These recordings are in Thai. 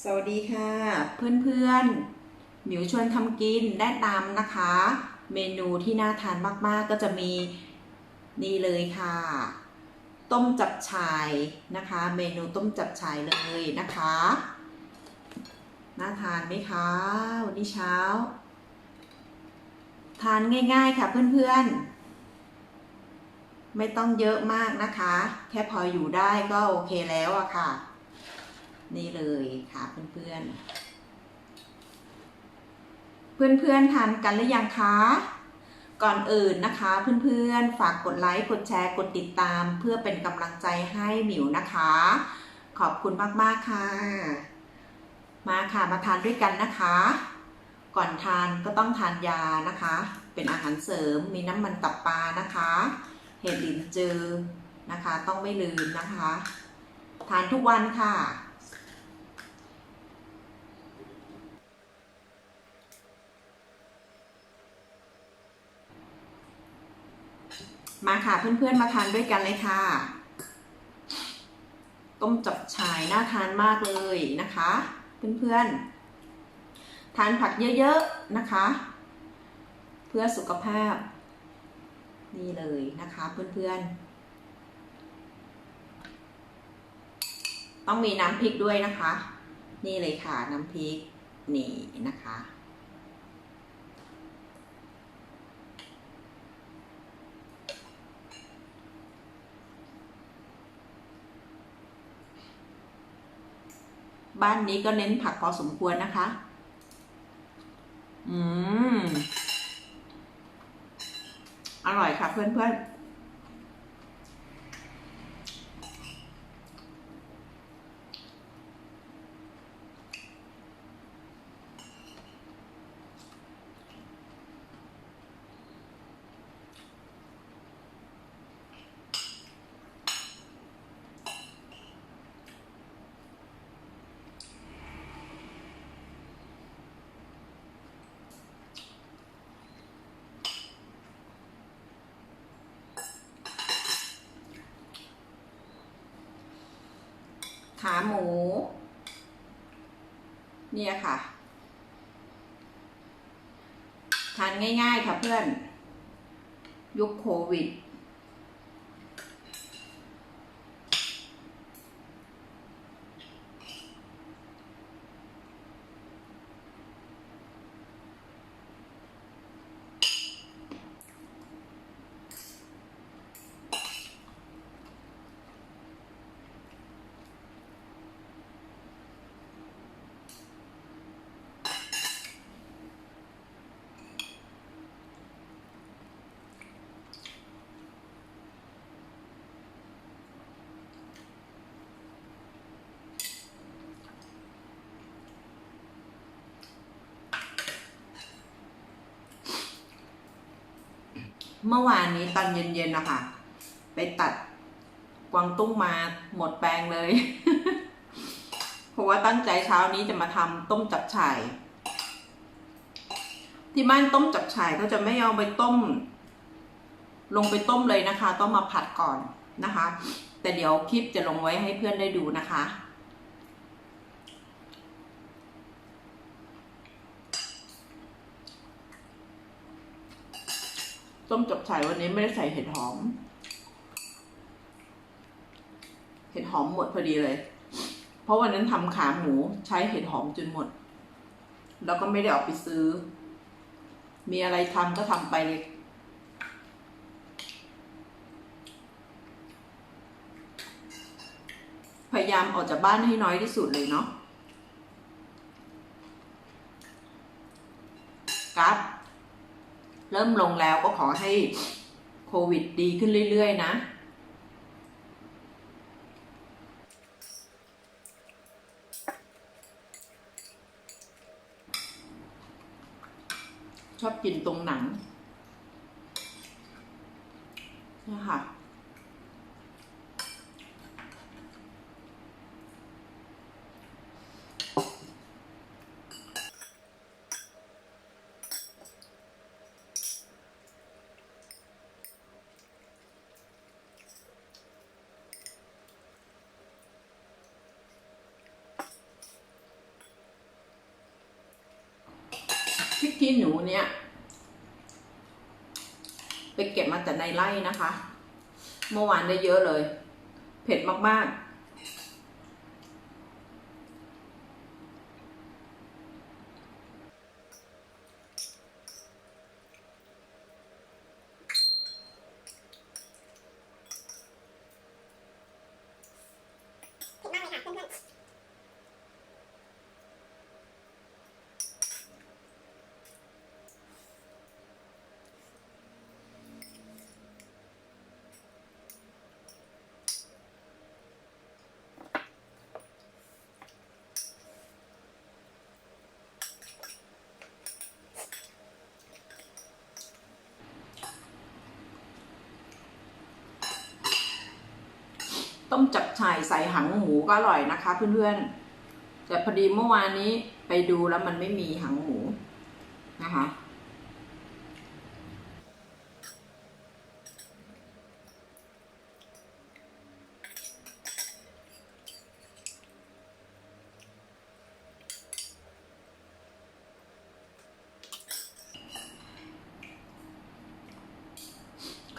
สวัสดีค่ะ เพื่อนๆหมิวชวนทำกินแนะนำนะคะ เมนูที่น่าทานมากๆก็จะมีนี่เลยค่ะ ต้มจับฉ่ายนะคะ เมนูต้มจับฉ่ายเลยนะคะ น่าทานไหมคะวันนี้เช้า ทานง่ายๆค่ะเพื่อนๆ ไม่ต้องเยอะมากนะคะ แค่พออยู่ได้ก็โอเคแล้วอะค่ะ นี่เลยค่ะเพื่อนๆ เพื่อนๆทานกันหรือยังคะก่อนอื่นนะคะเพื่อนๆ ฝากกดไลค์กดแชร์กดติดตาม เพื่อเป็นกำลังใจให้หมิวนะคะ ขอบคุณมากๆค่ะ มาค่ะมาทานด้วยกันนะคะ ก่อนทานก็ต้องทานยานะคะ เป็นอาหารเสริมมีน้ำมันตับปลานะคะ เห็ดหลินจือนะคะ ต้องไม่ลืมนะคะ ทานทุกวันค่ะ มาค่ะเพื่อนๆมาทานด้วยกันเลยค่ะ ต้มจับฉ่ายน่าทานมากเลยนะคะ เพื่อนๆ ทานผักเยอะๆนะคะ เพื่อสุขภาพ นี่เลยนะคะเพื่อนๆ ต้องมีน้ำพริกด้วยนะคะ นี่เลยค่ะน้ำพริกนี่นะคะ บ้านนี้ก็เน้นผักพอสมควรนะคะ อืม อร่อยค่ะเพื่อนๆ ขาหมู เนี่ยค่ะ ทานง่ายๆค่ะเพื่อน ยุคโควิด เมื่อวานนี้ตอนเย็นๆนะคะไปตัดกวางตุ้งมาหมดแปลงเลย เพราะว่าตั้งใจเช้านี้จะมาทำต้มจับฉ่ายที่บ้านต้มจับฉ่ายเขาจะไม่เอาไปต้ม ลงไปต้มเลยนะคะ ต้องมาผัดก่อนนะคะ แต่เดี๋ยวคลิปจะลงไว้ให้เพื่อนได้ดูนะคะ ต้มจับฉ่ายวันนี้ไม่ได้ใส่เห็ดหอม เห็ดหอมหมดพอดีเลย เพราะวันนั้นทำขาหมูใช้เห็ดหอมจนหมด แล้วก็ไม่ได้ออกไปซื้อ มีอะไรทำก็ทำไปเลยพยายามออกจากบ้านให้น้อยที่สุดเลยเนาะกราฟ เริ่มลงแล้วก็ขอให้โควิดดีขึ้นเรื่อย ๆ นะชอบกินตรงหนังนี่ค่ะ ขี้หนูเนี่ย ไปเก็บมาจากในไร่นะคะ เมื่อวานได้เยอะเลย เผ็ดมากๆ ผิดมากเลยค่ะเพื่อนๆ ต้มจับฉ่ายใส่หางหมูก็อร่อยนะคะ เพื่อนๆ แต่พอดีเมื่อวานนี้ไปดูแล้วมันไม่มีหางหมูนะคะ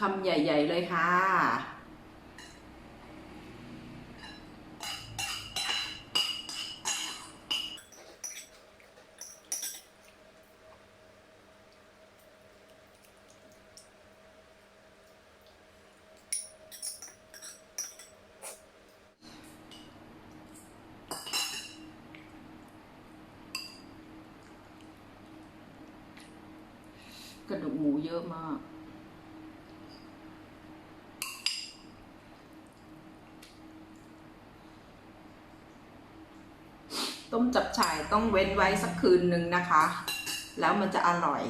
คำใหญ่ ๆ เลยค่ะ กระดูกหมูเยอะมาก ต้มจับฉ่ายต้องเว้นไว้สักคืนหนึ่งนะคะ แล้วมันจะอร่อย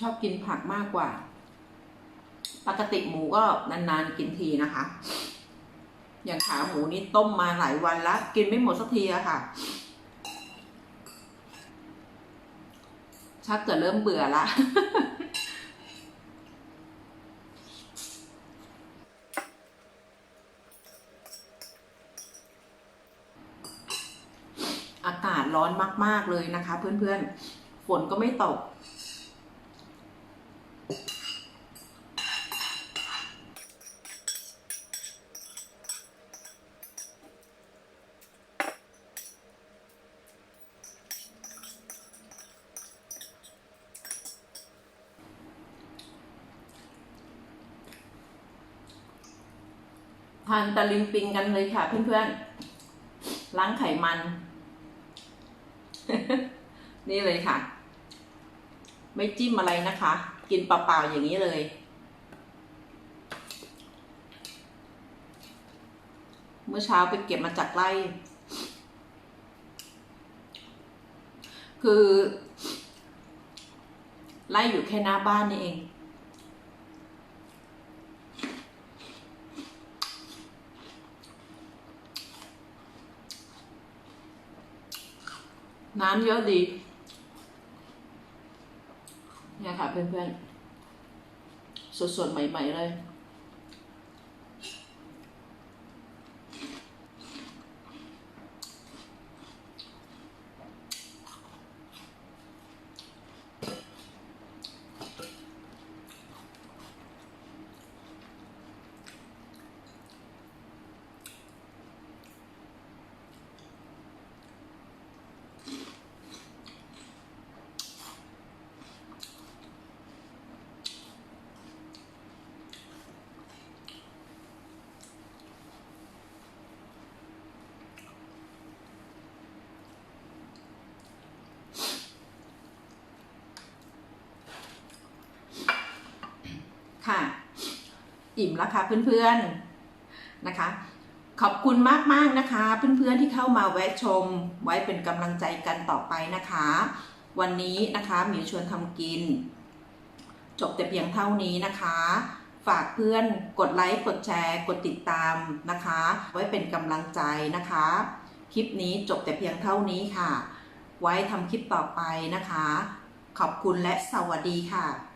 ชอบกินผักมากกว่า ปกติหมูก็นานๆกินทีนะคะ อย่างขาหมูนี่ต้มมาหลายวันแล้ว กินไม่หมดสักทีอะค่ะชักจะเริ่มเบื่อละอากาศร้อนมาก ๆ เลยนะคะ เพื่อน ๆ ฝนก็ไม่ตก ทานตะลิงปิงกันเลยค่ะเพื่อนๆ ล้างไขมัน นี่เลยค่ะ ไม่จิ้มอะไรนะคะ กินเปล่าๆอย่างนี้เลย เมื่อเช้าไปเก็บมาจากไร่ คือไล่อยู่แค่หน้าบ้านนี่เอง น้ำเยอะดี เนี่ยค่ะเพื่อนๆสดๆใหม่ ๆ เลย ค่ะ อิ่มแล้วค่ะเพื่อนๆนะคะ ขอบคุณมากๆนะคะ เพื่อนๆที่เข้ามาแวะชมไว้เป็นกำลังใจกันต่อไปนะคะ วันนี้นะคะหมิวชวนทำกิน จบแต่เพียงเท่านี้นะคะ ฝากเพื่อนกดไลค์กดแชร์กดติดตามนะคะ ไว้เป็นกำลังใจนะคะ คลิปนี้จบแต่เพียงเท่านี้ค่ะ ไว้ทำคลิปต่อไปนะคะ ขอบคุณและสวัสดีค่ะ